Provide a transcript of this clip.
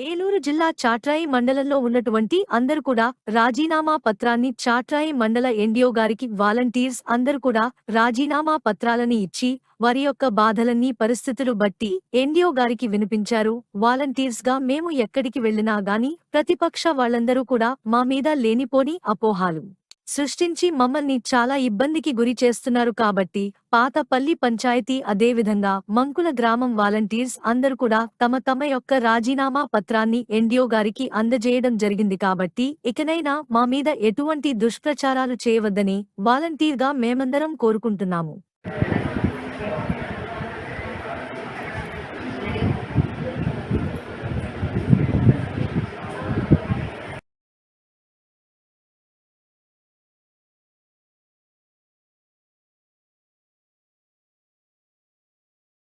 ఏలూరు జిల్లా చాట్రాయి మండలంలో ఉన్నటువంటి అందరు కూడా రాజీనామా పత్రాన్ని చాట్రాయి మండల ఎన్డీఓ గారికి వాలంటీర్స్ అందరు కూడా రాజీనామా పత్రాలని ఇచ్చి వారి యొక్క బాధలన్నీ పరిస్థితులు బట్టి ఎన్డీఓ గారికి వినిపించారు. వాలంటీర్స్గా మేము ఎక్కడికి వెళ్ళినా గాని ప్రతిపక్ష వాళ్ళందరూ కూడా మా మీద లేనిపోని అపోహాలు. సృష్టించి మమ్మల్ని చాలా ఇబ్బందికి గురి చేస్తున్నారు కాబట్టి పాతపల్లి పంచాయతీ అదేవిధంగా మంకుల గ్రామం వాలంటీర్స్ అందరూ కూడా తమ తమ యొక్క రాజీనామా పత్రాన్ని ఎన్డీఓ గారికి అందజేయడం జరిగింది కాబట్టి ఇకనైనా మా మీద ఎటువంటి దుష్ప్రచారాలు చేయవద్దని వాలంటీర్గా మేమందరం కోరుకుంటున్నాము.